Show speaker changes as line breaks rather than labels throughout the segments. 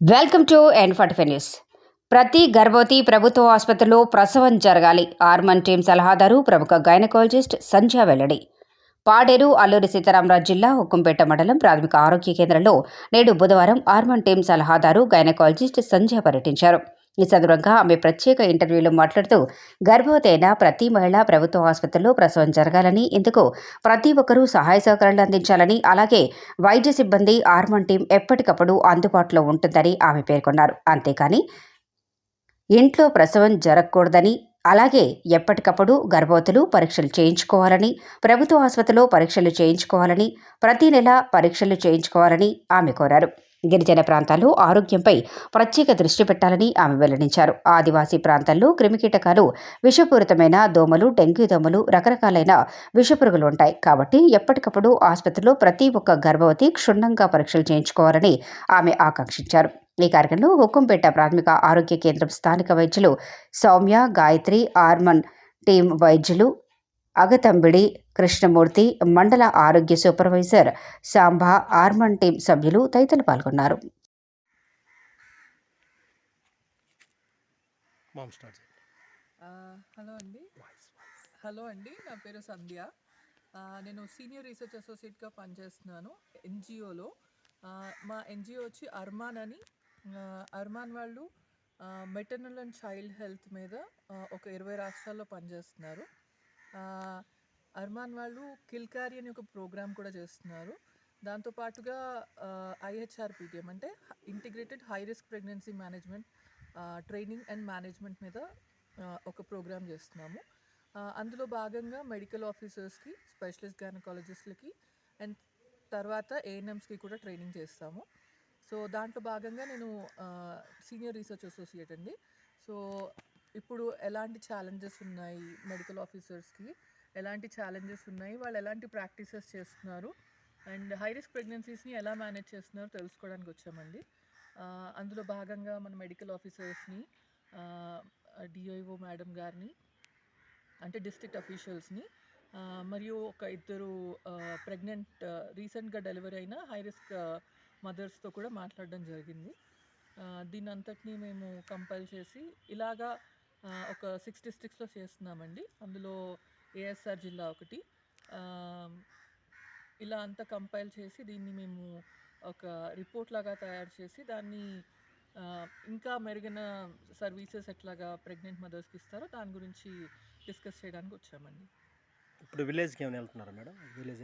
Welcome to N forty news. ప్రతి గర్భవతి ప్రభుత్వ ఆసుపత్రిలో ప్రసవం జరగాలి. ఆర్మన్ టీం సలహాదారు ప్రముఖ గైనకాలజిస్ట్ సంధ్య వెల్లడి. పాడేరు అల్లూరి సీతారామరాజు జిల్లా హుకుంపేట మండలం ప్రాథమిక ఆరోగ్య కేంద్రంలో నేడు బుధవారం ఆర్మన్ టీం సలహాదారు గైనకాలజిస్ట్ సంధ్య పర్యటించారు. ఈ సందర్భంగా ఆమె ప్రత్యేక ఇంటర్వ్యూలో మాట్లాడుతూ గర్భవతి అయిన ప్రతి మహిళ ప్రభుత్వ ఆసుపత్రిలో ప్రసవం జరగాలని ఇందుకు ప్రతి ఒక్కరూ సహాయ సహకారాలు అందించాలని అలాగే వైద్య సిబ్బంది ఆర్మన్ టీం ఎప్పటికప్పుడు అందుబాటులో ఉంటుందని ఆమె పేర్కొన్నారు. అంతేకాని ఇంట్లో ప్రసవం జరగకూడదని అలాగే ఎప్పటికప్పుడు గర్భవతులు పరీక్షలు చేయించుకోవాలని ప్రభుత్వ ఆసుపత్రిలో పరీక్షలు చేయించుకోవాలని ప్రతి నెల పరీక్షలు చేయించుకోవాలని ఆమె కోరారు. గిరిజన ప్రాంతాల్లో ఆరోగ్యంపై ప్రత్యేక దృష్టి పెట్టాలని ఆమె వెల్లడించారు. ఆదివాసీ ప్రాంతాల్లో క్రిమికీటకాలు విషపూరితమైన దోమలు డెంగ్యూ దోమలు రకరకాలైన విషపురుగులు ఉంటాయి కాబట్టి ఎప్పటికప్పుడు ఆసుపత్రిలో ప్రతి ఒక్క గర్భవతి క్షుణ్ణంగా పరీక్షలు చేయించుకోవాలని ఆమె ఆకాంక్షించారు. ఈ కార్యక్రమంలో హుక్కంపేట ప్రాథమిక ఆరోగ్య కేంద్రం స్థానిక వైద్యులు సౌమ్య గాయత్రి ఆర్మన్ టీం వైద్యులు అగతంబిడి కృష్ణమూర్తి మండల ఆరోగ్య సూపర్వైజర్ సాంబా ఆర్మన్ టీం సభ్యులు తదితరులు పాల్గొన్నారు.
హలో అండి. హలో అండి నా పేరు సంధ్య. నేను సీనియర్ రీసెర్చ్ అసోసియేట్గా పనిచేస్తున్నాను ఎన్జిఓలో. మా ఎన్జిఓ వచ్చి అర్మాన్ అని. అర్మాన్ వాళ్ళు మెటర్నల్ అండ్ చైల్డ్ హెల్త్ మీద ఒక ఇరవై రాష్ట్రాల్లో పనిచేస్తున్నారు. అర్మాన్ వాళ్ళు కిల్కారి అని ఒక ప్రోగ్రామ్ కూడా చేస్తున్నారు. దాంతోపాటుగా ఐహెచ్ఆర్పిటిఎం అంటే integrated high risk pregnancy management training and management మీద ఒక ప్రోగ్రామ్ చేస్తున్నాము. అందులో భాగంగా మెడికల్ ఆఫీసర్స్కి స్పెషలిస్ట్ గైనకాలజిస్ట్లకి అండ్ తర్వాత ఏఎన్ఎమ్స్కి కూడా ట్రైనింగ్ చేస్తాము. సో దాంట్లో భాగంగా నేను సీనియర్ రీసెర్చ్ అసోసియేట్ అండి. సో ఇప్పుడు ఎలాంటి ఛాలెంజెస్ ఉన్నాయి మెడికల్ ఆఫీసర్స్కి? ఎలాంటి ఛాలెంజెస్ ఉన్నాయి? వాళ్ళు ఎలాంటి ప్రాక్టీసెస్ చేస్తున్నారు? అండ్ హై రిస్క్ ప్రెగ్నెన్సీస్ని ఎలా మేనేజ్ చేస్తున్నారో తెలుసుకోవడానికి వచ్చామండి. అందులో భాగంగా మన మెడికల్ ఆఫీసర్స్ని డిఐఓ మేడం గారిని అంటే డిస్ట్రిక్ట్ అఫీషియల్స్ని మరియు ఒక ఇద్దరు ప్రెగ్నెంట్ రీసెంట్గా డెలివరీ అయిన హై రిస్క్ మదర్స్తో కూడా మాట్లాడడం జరిగింది. దీని అంతటినీ మేము కంపైల్ చేసి ఇలాగా ఒక సిక్స్ డిస్ట్రిక్ట్స్లో చేస్తున్నామండి. అందులో ఏఎస్ఆర్ జిల్లా ఒకటి. ఇలా అంతా కంపైల్ చేసి దీన్ని మేము ఒక రిపోర్ట్ లాగా తయారు చేసి దాన్ని ఇంకా మెరుగైన సర్వీసెస్ ఎట్లాగా ప్రెగ్నెంట్ మదర్స్కి ఇస్తారో దాని గురించి డిస్కస్ చేయడానికి వచ్చామండి.
ఇప్పుడు విలేజ్కి ఏమైనా వెళ్తున్నారా మేడం? విలేజ్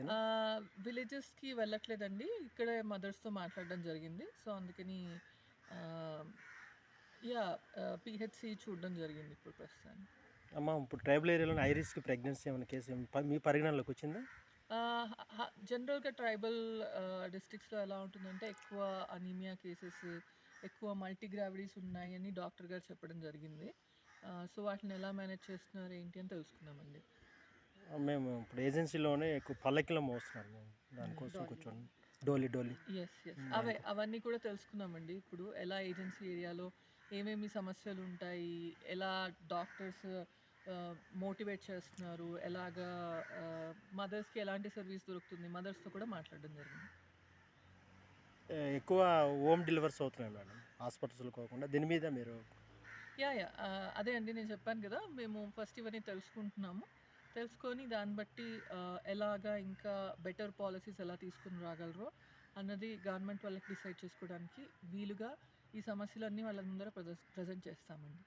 విలేజెస్కి వెళ్ళట్లేదండి. ఇక్కడే మదర్స్తో మాట్లాడడం జరిగింది. సో అందుకని యా పిహెచ్సి చూడడం జరిగింది ఇప్పుడు ప్రస్తుతానికి.
అమ్మ ఇప్పుడు ట్రైబల్ ఏరియాలో హై రిస్క్ ప్రెగ్నెన్సీ ఏమైనా కేసు మీ పరిగణనలోకి వచ్చిందా?
జనరల్గా ట్రైబల్ డిస్ట్రిక్ట్స్లో ఎలా ఉంటుందంటే ఎక్కువ అనీమియా కేసెస్ ఎక్కువ మల్టీ గ్రావిటీస్ ఉన్నాయని డాక్టర్ గారు చెప్పడం జరిగింది. సో వాటిని ఎలా మేనేజ్ చేస్తున్నారు ఏంటి అని తెలుసుకున్నామండి
మేము ఇప్పుడు ఏజెన్సీలోనే ఎక్కువ పల్లకిలో మోస్తున్నారు మేము. దానికోసం
డోలీ.
కూర్చొని. డోలీ డోలీ.
ఎస్ ఎస్ అవే అవన్నీ కూడా తెలుసుకున్నామండి ఇప్పుడు ఎలా ఏజెన్సీ ఏరియాలో ఏమేమి సమస్యలు ఉంటాయి ఎలా డాక్టర్స్ మోటివేట్ చేస్తున్నారు. ఎలాగా మదర్స్కి ఎలాంటి సర్వీస్ దొరుకుతుంది? మదర్స్తో కూడా మాట్లాడడం జరిగింది.
ఎక్కువ హోమ్ డెలివరీస్ అవుతున్నాయి మేడం. హాస్పిటల్స్లో కాకుండా. దీని మీద మీరు
యా యా. అదే అండి నేను చెప్పాను కదా మేము ఫస్ట్ ఇవన్నీ తెలుసుకుంటున్నాము. తెలుసుకొని దాన్ని బట్టి ఎలాగా ఇంకా బెటర్ పాలసీస్ ఎలా తీసుకుని రాగలరో అన్నది గవర్నమెంట్ వాళ్ళకి డిసైడ్ చేసుకోవడానికి వీలుగా ఈ సమస్యలన్నీ వాళ్ళ ముందర ప్రజెంట్ చేస్తామండి.